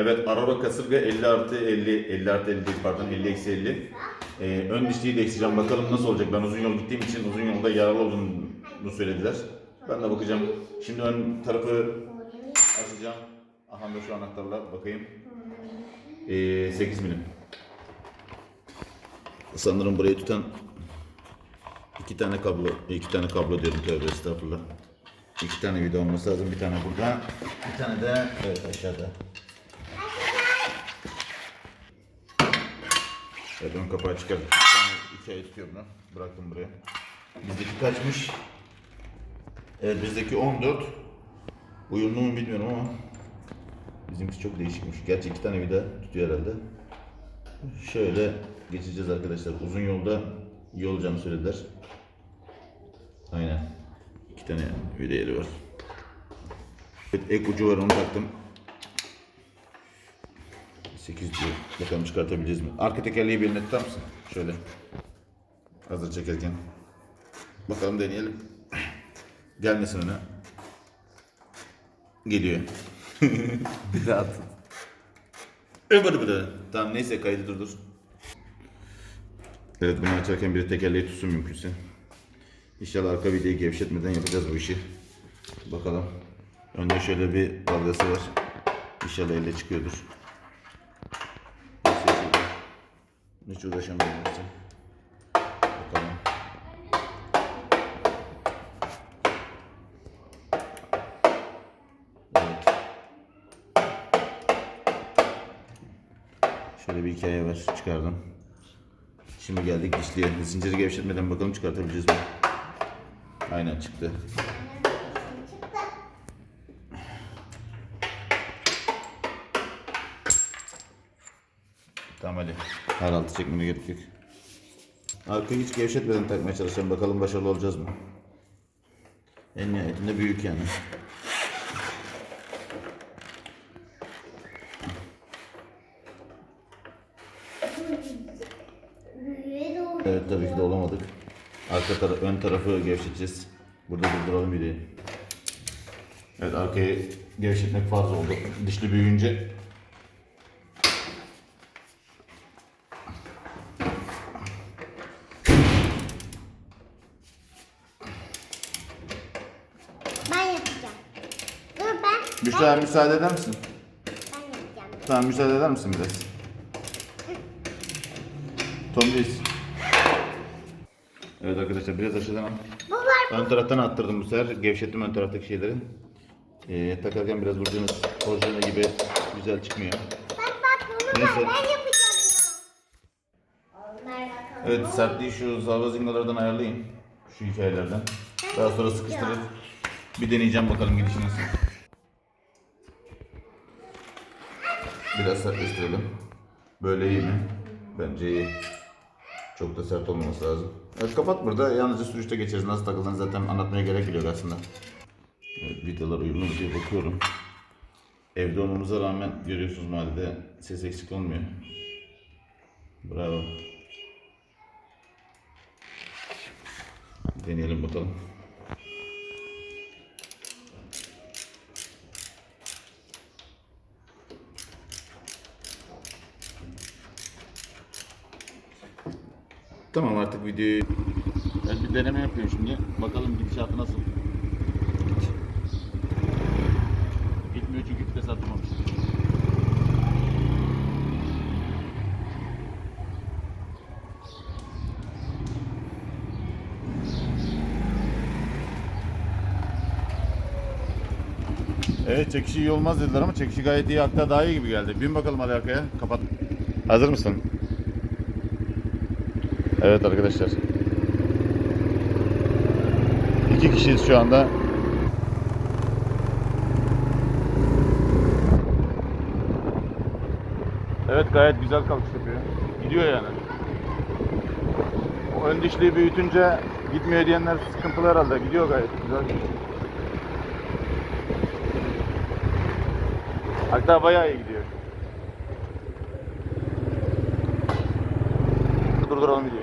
Evet Aurora kasırga 50 artı 50, 50 artı 50 değil pardon 50 eksi 50. Ee, ön dişliği değiştireceğim bakalım nasıl olacak. Ben uzun yol gittiğim için uzun yolda yararlı olduğunu söylediler. Ben de bakacağım. Şimdi ön tarafı açacağım. Aha da şu anahtarla bakayım. Ee, 8 milim. Sanırım burayı tutan iki tane kablo, iki tane kablo diyorum tövbe estağfurullah. İki tane vida olması lazım. Bir tane burada, bir tane de evet aşağıda. Evet ön kapağı çıkardım. Bir tane iki ay tutuyor bunu. Bıraktım buraya. Bizdeki kaçmış? Evet bizdeki 14. Uyumlu mu bilmiyorum ama bizimkisi çok değişikmiş. Gerçi iki tane vida tutuyor herhalde. Şöyle geçeceğiz arkadaşlar. Uzun yolda iyi olacağını söylediler. Aynen. İki tane vida yeri var. Evet, ek ucu var onu taktım. 8 diyor. Bakalım çıkartabileceğiz mi? Arka tekerleği bir tutar mısın? Şöyle. Hazır çekerken. Bakalım deneyelim. Gelmesin öne. Geliyor. bir daha at. Öbürü bir. Tamam neyse kaydı durdur. Evet bunu açarken bir tekerleği tutsun mümkünse. İnşallah arka videoyu gevşetmeden yapacağız bu işi. Bakalım. Önde şöyle bir dalgası var. İnşallah elle çıkıyordur. Neyse, şöyle. Hiç uğraşamıyorum. işte. Bakalım. Evet. Şöyle bir hikaye var. Çıkardım. Şimdi geldik dişliye. Zinciri gevşetmeden bakalım çıkartabileceğiz mi? Aynen çıktı. Tamam hadi. Haraltı çekmene gerek yok. Arkayı hiç gevşetmeden takmaya çalışacağım. Bakalım başarılı olacağız mı? En nihayetinde büyük yani. Evet tabii ki de olamadık. Arka taraf, ön tarafı gevşeteceğiz. Burada durduralım videoyu. Evet arkayı gevşetmek fazla oldu. Dişli büyüyünce Ben yapacağım. Dur ben. Büşra müsaade eder misin? Ben yapacağım. Tamam müsaade eder misin biraz? Tombiş. Evet arkadaşlar biraz aşağıdan al. Ön taraftan attırdım bu sefer. Gevşettim ön taraftaki şeyleri. Ee, takarken biraz vurduğunuz orijinal gibi güzel çıkmıyor. Bak bak bunu Neyse. Ben yapacağım ya. Evet sertliği şu zavazingalardan ayarlayın. Şu hikayelerden. Daha sonra sıkıştırıp bir deneyeceğim bakalım gidişi nasıl. Biraz sertleştirelim. Böyle iyi mi? Bence iyi. Çok da sert olmaması lazım. Evet kapat burada. Yalnızca sürüşte geçeriz. Nasıl takıldığını zaten anlatmaya gerek yok aslında. Evet vidalar uyumlu mu diye bakıyorum. Evde olmamıza rağmen görüyorsunuz mahallede ses eksik olmuyor. Bravo. Deneyelim bakalım. Tamam artık videoyu ben bir deneme yapıyorum şimdi. Bakalım gidişatı nasıl. Gitmiyor çünkü vites atmamış. Evet çekişi iyi olmaz dediler ama çekişi gayet iyi hatta daha iyi gibi geldi. Bin bakalım hadi arkaya. Kapat. Hazır mısın? Evet arkadaşlar. İki kişiyiz şu anda. Evet gayet güzel kalkış yapıyor. Gidiyor yani. O ön dişliği büyütünce gitmiyor diyenler sıkıntılı herhalde. Gidiyor gayet güzel. Hatta bayağı iyi gidiyor. Durduralım videoyu.